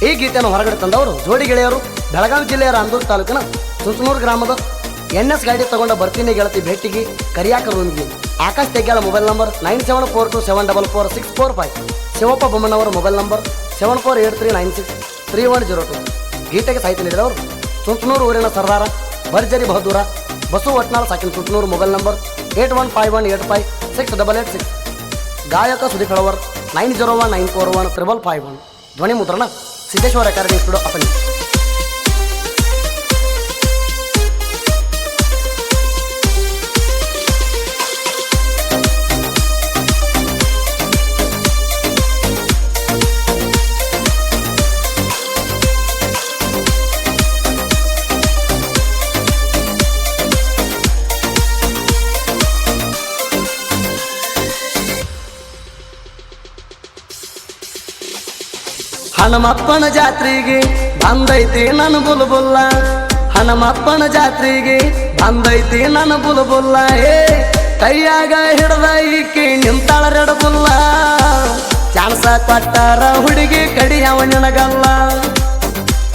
ಈ ಗೀತೆಯನ್ನು ಹೊರಗಡೆ ತಂದವರು ಜೋಡಿ ಗೆಳೆಯರು ಬೆಳಗಾವಿ ಜಿಲ್ಲೆಯ ರಾಮದೂರು ತಾಲೂಕಿನ ಸುಸನೂರು ಗ್ರಾಮದ ಎನ್ ಎಸ್ ಗಾಡಿ ತಗೊಂಡ ಬರ್ತೀನಿ ಗೆಳತಿ ಭೇಟಿಗೆ ಕರಿಯಾಕ ರೂಮ್ಗೆ Akash Tegyala mobile number nine seven four two seven double four six four five Shivappa Bommanavara mobile number seven four eight three nine six three one zero two ಗೀತೆಗೆ ಸಾಹಿತ್ಯ ನೀಡಿದವರು ಸುತ್ನೂರು ಊರಿನ ಸರ್ದಾರ ಭರ್ಜರಿ ಬಹದ್ದೂರ. Basu Otnal ಸಾಕಿನ Sutnuru mobile number eight one five one eight five six double eight six ಗಾಯಕ Sudeep hour nine zero one nine four one triple five one ಧ್ವನಿ ಮುದ್ರಣ सिद्धेश्वर अकादमी स्टूडियो अपनी ಹನುಮಪ್ಪನ ಜಾತ್ರೆಗೆ ಬಂದೈತಿ ನನ್ನ ಬುಲ್ಬುಲ್ಲ. ಹನುಮಪ್ಪನ ಜಾತ್ರೆಗೆ ಬಂದೈತಿ ನನ್ನ ಬುಲ್ಬುಲ್ಲ. ಏ ಕೈಯಾಗ ಹಿಡ್ದ ಈಕೆ ನಿಂತಾಳ ರೆಡಬುಲ್ಲ ಚಾನ್ಸ ಕೊಟ್ಟಾರ ಹುಡುಗಿ ಕಡಿಯವ ನಿನಗಲ್ಲ.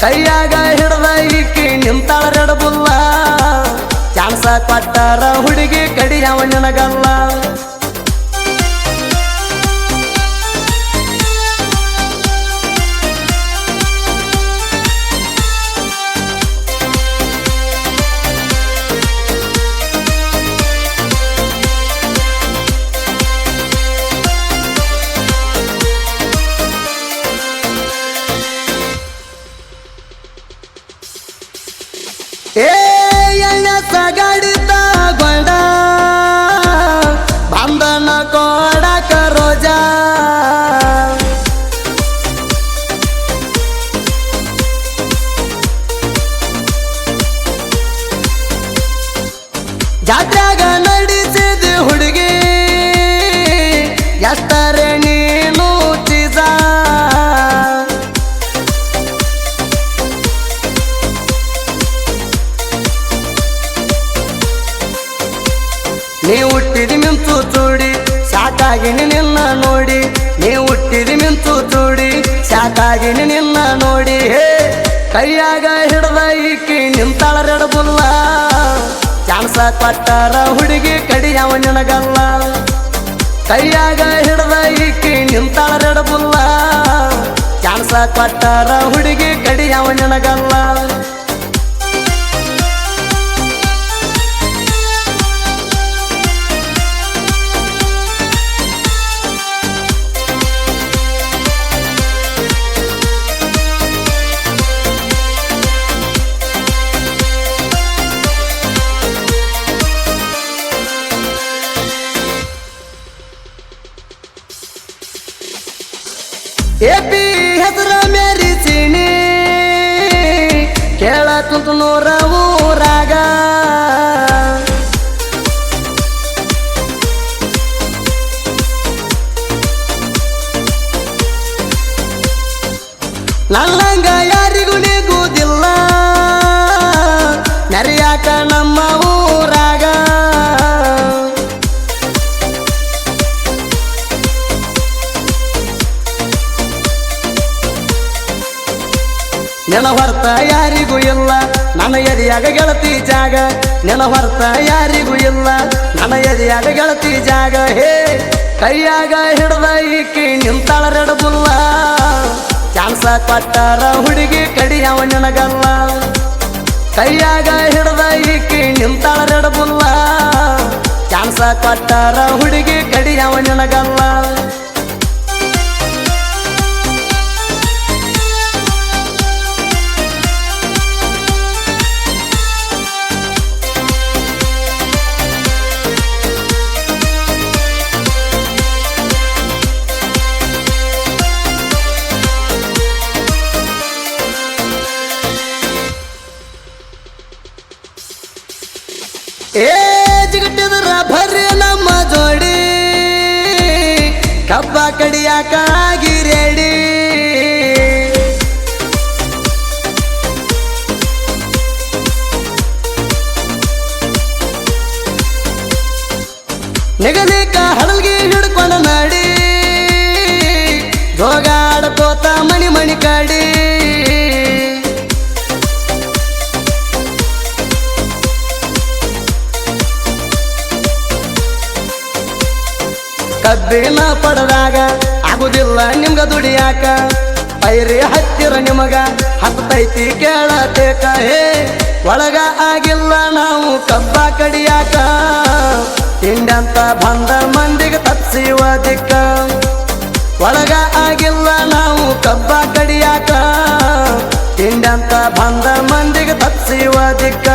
ಕೈಯಾಗ ಹಿಡ್ದ ಈಕೆ ನಿಂತಾಳ ರೆಡಬುಲ್ಲ ಚಾನ್ಸ ಕೊಟ್ಟಾರ ಹುಡುಗಿ ಕಡಿಯವ ನಿನಗಲ್ಲ. ಜಾತ್ರೆಗ ನಡೆಸಿದ ಹುಡುಗಿ, ಎಷ್ಟರೆ ನೀನು ಚಿಜ ನೀ ಹುಟ್ಟಿದ ಮಿಂತು ಚೂಡಿ ಸಾಕಾಗಿ ನಿನ್ನ ನೋಡಿ. ನೀ ಹುಟ್ಟಿದ ಮಿಂತು ಚೂಡಿ ಸಾಕಾಗಿ ನಿನ್ನ ನೋಡಿ. ಹೇ, ಕೈಯಾಗ ಹಿಡ್ದ ಈಕಿ ನಿಂತಾಳ ರೆಡಬುಲ್ಲ ಚಾನ್ಸ ಕೊಟ್ಟಾರ ಹುಡುಗಿ ಕಡಿಯವ ನಿನಗಲ್ಲ. ಕೈಯಾಗ ಹಿಡ್ದ ಈಕಿ ನಿಂತಾಳ ರೆಡಬುಲ್ಲ ಚಾನ್ಸ ಕೊಟ್ಟಾರ ಹುಡುಗಿ ಕಡಿಯವ ನಿನಗಲ್ಲ. ಎಪಿ ಹೆಸರ ಮೇರಿಸಿಣಿ ಕೇಳ ನೂರ ಊರಾಗ. ನನ್ನಂಗ ಹೊರ್ತ ಯಾರಿಗೂ ಇಲ್ಲ. ನನ್ನ ಎದೆಯಾಗ ಗೆಳತಿ ಜಾಗ. ನೆನ ಹೊರತ ಯಾರಿಗೂ ಇಲ್ಲ. ನನ್ನ ಎದೆಯಾಗ ಗೆಳತಿ ಜಾಗ. ಹೇ, ಕೈಯಾಗ ಹಿಡ್ದ ಈಕಿ ನಿಂತಾಳ ರೆಡಬುಲ್ಲ ಚಾನ್ಸ ಕೊಟ್ಟಾರ ಹುಡುಗಿ ಕಡಿಯವ ನಿನಗಲ್ಲ. ಕೈಯಾಗ ಹಿಡ್ದ ಈಕಿ ನಿಂತಾಳ ರೆಡಬುಲ್ಲ ಚಾನ್ಸ ಕೊಟ್ಟಾರ ಹುಡುಗಿ ಕಡಿಯವ ನಿನಗಲ್ಲ. ಏ ಜಿಗಟ್ಟಿದ್ರ ಬರ್ರಿ ನಮ್ಮ ಜೋಡಿ ಕಬ್ಬ ಕಡಿಯಾಕಾಗಿ ರೆಡಿ ನೆಗಲಿಕ ಹಡಲ್ಗಿ ಪದವಿನ ಪಡೆದಾಗ ಆಗುದಿಲ್ಲ ನಿಮ್ಗ ದುಡಿಯಾಕ? ಪೈರಿ ಹತ್ತಿರ ನಿಮಗ ಹತ್ತೈತಿ ಕೇಳತೇಕ? ಹೇ, ಒಳಗ ಆಗಿಲ್ಲ ನಾವು ಕಬ್ಬ ಕಡಿಯಾಕ? ತಿಂಡಂತ ಬಂದ ಮಂದಿಗೆ ತಪ್ಸಿವ ದಿಕ್ಕ? ಒಳಗ ಆಗಿಲ್ಲ ನಾವು ಕಬ್ಬ ಕಡಿಯಾಕ? ತಿಂಡಂತ ಬಂದ ಮಂದಿಗೆ ತಪ್ಸಿವ ದಿಕ್ಕ?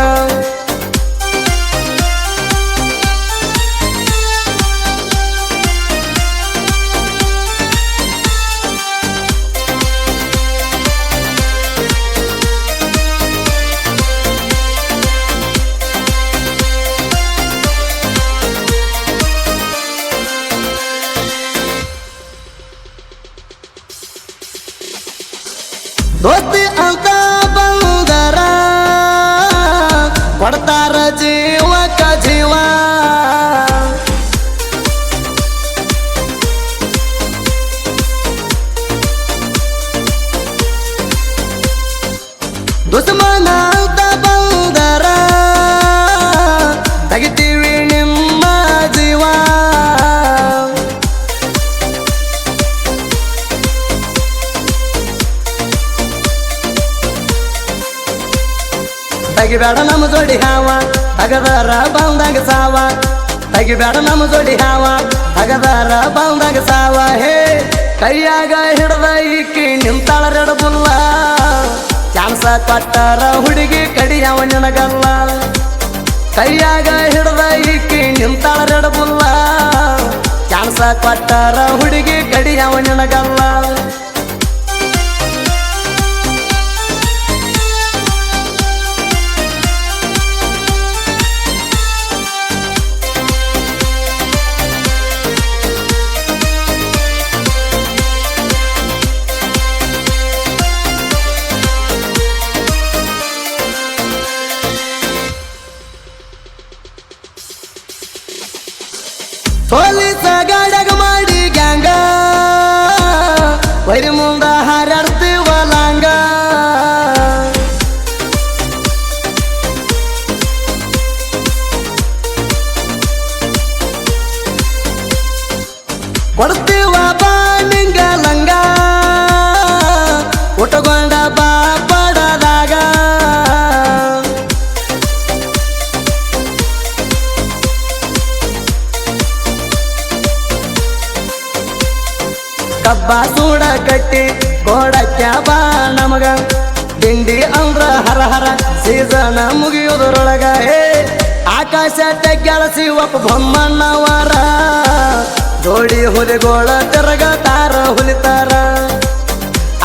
ಕೊಡ್ತಾರ ಜೀವಕ ಜೀವ ದುಶ್ಮನ ತೆಗಿಬೇಡ ನಮ್ಮ ಜೋಡಿ ಹಾವ, ತಗದಾರ ಬಂದಾಗ ಸಾವ. ತೆಗಿಬೇಡ ನಮ್ಮ ಜೋಡಿ ಹಾವ, ತಗದಾರ ಬಂದಾಗ ಸಾವ. ಹೇ, ಕೈಯಾಗ ಹಿಡ್ದ ಈಕಿ ನಿಂತಾಳ ರೆಡಬುಲ್ಲ ಚಾನ್ಸ ಕೊಟ್ಟಾರ ಹುಡುಗಿ ಕಡಿಯವ ನಿನಗಲ್ಲ. ಕೈಯಾಗ ಹಿಡ್ದ ಈಕಿ ನಿಂತಾಳ ರೆಡಬುಲ್ಲ ಚಾನ್ಸ ಕೊಟ್ಟಾರ ಹುಡುಗಿ ಕಡಿಯವ ನಿನಗಲ್ಲ. fale! ಸೀಸನ ಮುಗಿಯೋದ್ರೊಳಗ ಹೇ ಆಕಾಶ ತೆಗ್ಯಾಳಸಿ ಒಪ್ಪ ಬೊಮ್ಮಣ್ಣವರ ಜೋಡಿ ಹುಲಿಗೋಳ ತಿರಗ ತಾರ ಹುಲಿತಾರ.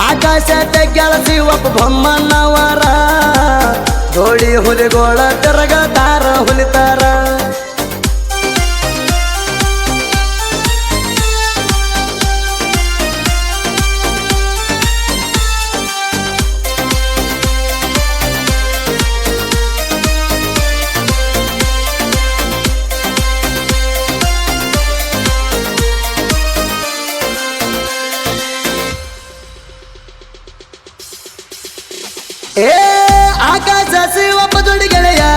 ಆಕಾಶ ತೆಗ್ಯಾಳಸಿ ಒಪ್ಪ ಬೊಮ್ಮಣ್ಣವರ ಜೋಡಿ ಹುಲಿಗೋಳ ತಿರಗ ತಾರ ಹುಲಿತಾರ. ಏ ಆಕಾಶ ಒಬ್ಬ ದೊಡ್ಡ ಗೆಳೆಯರ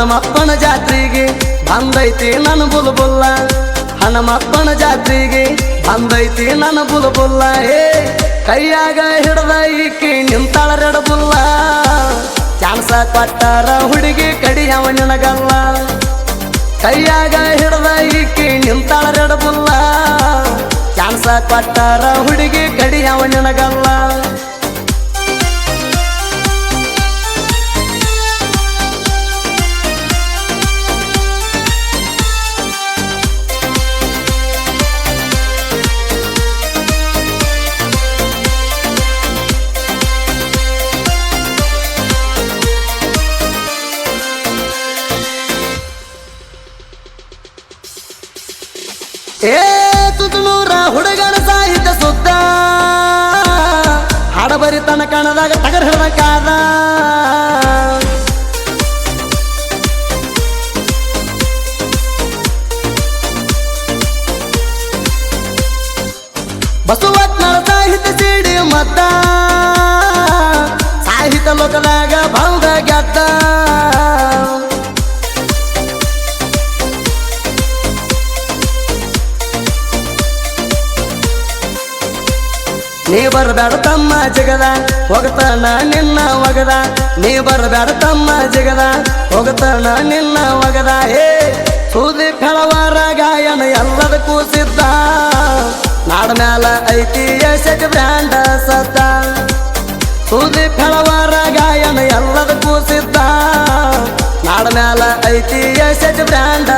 ಹನುಮಪ್ಪನ ಜಾತ್ರೆಗೆ ಬಂದೈತಿ ನನ್ನ ಬುಲ್ಬುಲ್ಲ. ಹನುಮಪ್ಪನ ಜಾತ್ರೆಗೆ ಬಂದೈತಿ ನನ್ನ ಬುಲ್ಬುಲ್ಲ. ಏ ಕೈಯಾಗ ಹಿಡ್ದ ಈಕಿ ನಿಂತಾಳ ರೆಡಬುಲ್ಲ ಚಾನ್ಸ ಕೊಟ್ಟಾರ ಹುಡುಗಿ ಕಡಿಯವ ನಿನಗಲ್ಲ. ಕೈಯಾಗ ಹಿಡ್ದ ಈಕಿ ನಿಂತಾಳ ರೆಡಬುಲ್ಲ ಚಾನ್ಸ ಕೊಟ್ಟಾರ ಹುಡುಗಿ ಕಡಿಯವ ನಿನಗಲ್ಲ. ಏ ತುತುನೂರ ಹುಡುಗನ ಸಾಹಿತ್ಯ ಸುತ್ತ ಹಾಡಬರಿ ತನ್ನ ಕಣದಾಗ ತಗರ್ ಹಿಡಬೇಕಾದ ಬಸವತ್ನರ ಸಾಹಿತ್ಯ ಸಿಡಿ ಮತ್ತ ಸಾಹಿತ್ಯ ಲೋಕದಾಗ ಭಂಗ ಗೆದ್ದ. ಜಗದ ಹೋಗತಾನ ನಿನ್ನ ಒಗದ. ನೀ ಬರಬೇಡ ತಮ್ಮ ಜಗದ ಹೋಗತಾನ ನಿನ್ನ ಒಗದ. ಹೇ, ಸೂದಿ ಫೆಳವಾರ ಗಾಯನ ಎಲ್ಲದ ಕೂಸಿದ್ದ. ನಾಡ ಮ್ಯಾಲ ಐತಿ ಯಶಕ್ ಬ್ರ್ಯಾಂಡ ಸದ್ದ ಸೂದಿ ಫೆಳವಾರ ಗಾಯನ ಎಲ್ಲದ ಕೂಸಿದ್ದ. ನಾಡ ಮ್ಯಾಲ ಐತಿ ಯಶಕ್ ಬ್ರ್ಯಾಂಡ